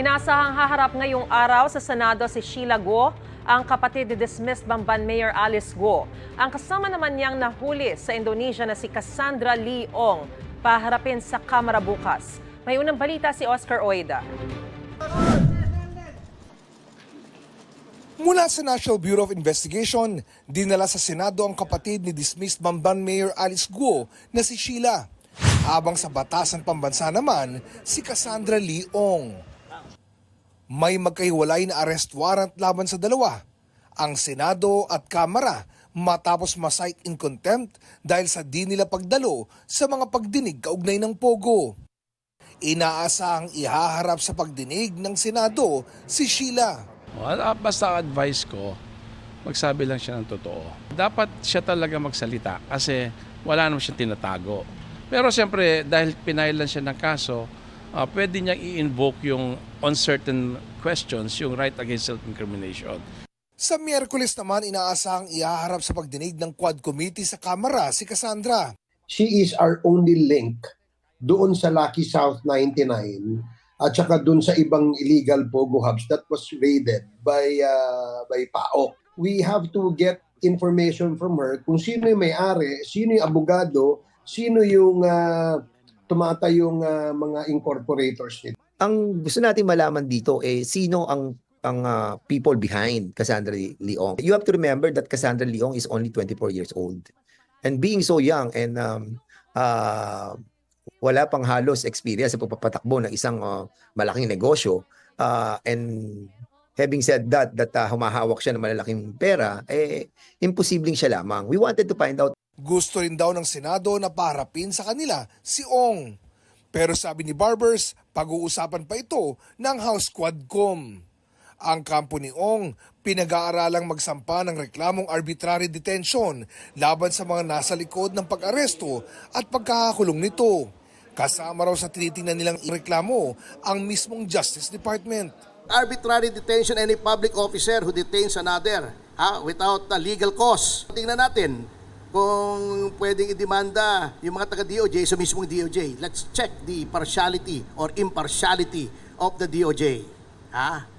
Inasahang haharap ngayong araw sa Senado si Sheila Go, ang kapatid ni dismissed Bamban Mayor Alice Go. Ang kasama naman niyang nahuli sa Indonesia na si Cassandra Lee Ong, paharapin sa Kamara bukas. May unang balita si Oscar Oida. Mula sa National Bureau of Investigation, dinala sa Senado ang kapatid ni dismissed Bamban Mayor Alice Guo na si Sheila. Habang sa batasan pambansa naman, si Cassandra Lee Ong. May magkahiwalay na arrest warrant laban sa dalawa. Ang Senado at Kamara matapos ma-cite in contempt dahil sa di nila pagdalo sa mga pagdinig kaugnay ng Pogo. Inaasahang ihaharap sa pagdinig ng Senado si Sheila. Ah, basta advice ko, magsabi lang siya ng totoo. Dapat siya talaga magsalita kasi wala naman siya tinatago. Pero siyempre, dahil pinailan siya ng kaso, ah, pwede niyang i-invoke yung uncertain questions, yung right against self-incrimination. Sa Miyerkules naman inaasahang ihaharap sa pagdinig ng Quad Committee sa Kamara si Cassandra. she is our only link doon sa Lucky South 99 at saka doon sa ibang illegal Pogo hubs that was raided by uh, by PAOK. We have to get information from her kung sino yung may-ari, sino yung abogado, sino yung uh, tumatayong uh, mga incorporators nito. ang gusto natin malaman dito eh sino ang ang ah, people behind Cassandra Leong. You have to remember that Cassandra Leong is only 24 years old. And being so young and um, ah, wala pang halos experience sa pagpapatakbo ng isang ah, malaking negosyo ah, and having said that that ah, humahawak siya ng malalaking pera eh imposibleng siya lamang. We wanted to find out Gusto rin daw ng Senado na paharapin sa kanila si Ong. Pero sabi ni Barbers, pag-uusapan pa ito ng House Quadcom. Ang kampo ni Ong, pinag-aaralang magsampa ng reklamong arbitrary detention laban sa mga nasa likod ng pag-aresto at pagkakakulong nito. Kasama raw sa tinitingnan nilang reklamo ang mismong Justice Department. arbitrary detention any public officer who detains another ha, without a legal cause. Tingnan natin kung pwedeng idemanda yung mga taga-DOJ sa mismong DOJ. Let's check the partiality or impartiality of the DOJ. Ha?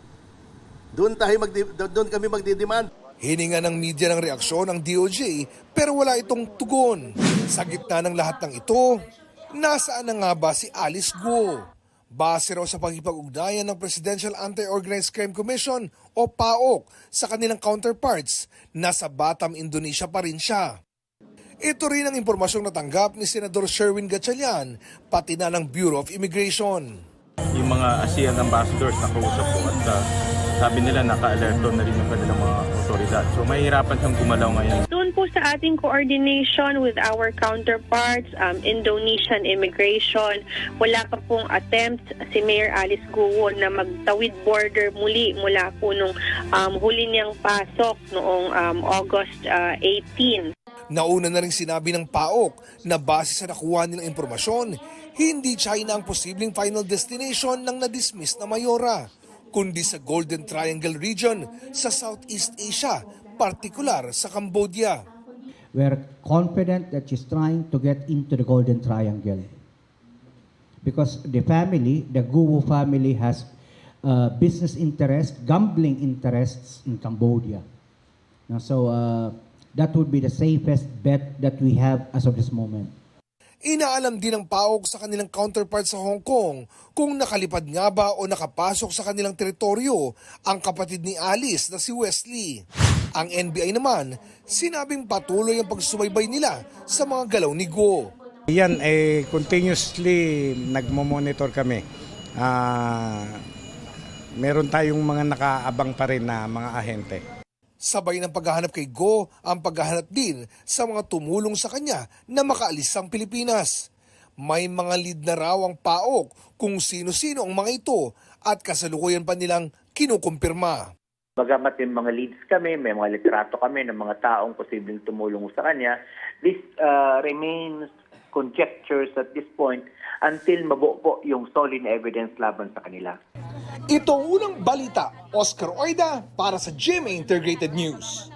Doon tayo magdi- doon kami magdidemand. Hininga ng media ng reaksyon ang DOJ pero wala itong tugon. Sa gitna ng lahat ng ito, nasaan na nga ba si Alice Guo? Base raw sa pagkipag-ugnayan ng Presidential Anti-Organized Crime Commission o PAOK sa kanilang counterparts, nasa Batam, Indonesia pa rin siya. Ito rin ang impormasyong natanggap ni Senador Sherwin Gatchalian, pati na ng Bureau of Immigration. yung mga ASEAN ambassadors na kausap ko at uh, sabi nila naka-alerto na rin yung kanilang mga otoridad. So mahihirapan siyang gumalaw ngayon. Doon po sa ating coordination with our counterparts, um, Indonesian immigration, wala pa pong attempt si Mayor Alice Guo na magtawid border muli mula po nung um, huli niyang pasok noong um, August uh, 18. Nauna na rin sinabi ng PAOK na base sa nakuha nilang impormasyon, hindi China ang posibleng final destination ng na-dismiss na Mayora, kundi sa Golden Triangle region sa Southeast Asia, partikular sa Cambodia. We're confident that she's trying to get into the Golden Triangle. Because the family, the Guo family, has uh, business interests, gambling interests in Cambodia. So uh, that would be the safest bet that we have as of this moment. Inaalam din ng PAOK sa kanilang counterpart sa Hong Kong kung nakalipad nga ba o nakapasok sa kanilang teritoryo ang kapatid ni Alice na si Wesley. Ang NBI naman, sinabing patuloy ang pagsubaybay nila sa mga galaw ni Go. Yan, eh, continuously nagmo-monitor kami. Ah, meron tayong mga nakaabang pa rin na mga ahente. Sabay ng paghahanap kay Go ang paghahanap din sa mga tumulong sa kanya na makaalis ang Pilipinas. May mga lead na raw ang PAOK kung sino-sino ang mga ito at kasalukuyan pa nilang kinukumpirma. Bagamat may mga leads kami, may mga litrato kami ng mga taong posibleng tumulong sa kanya, this uh, remains conjectures at this point until mabuo po yung solid evidence laban sa kanila. Ito ang unang balita, Oscar Oida para sa GMA Integrated News.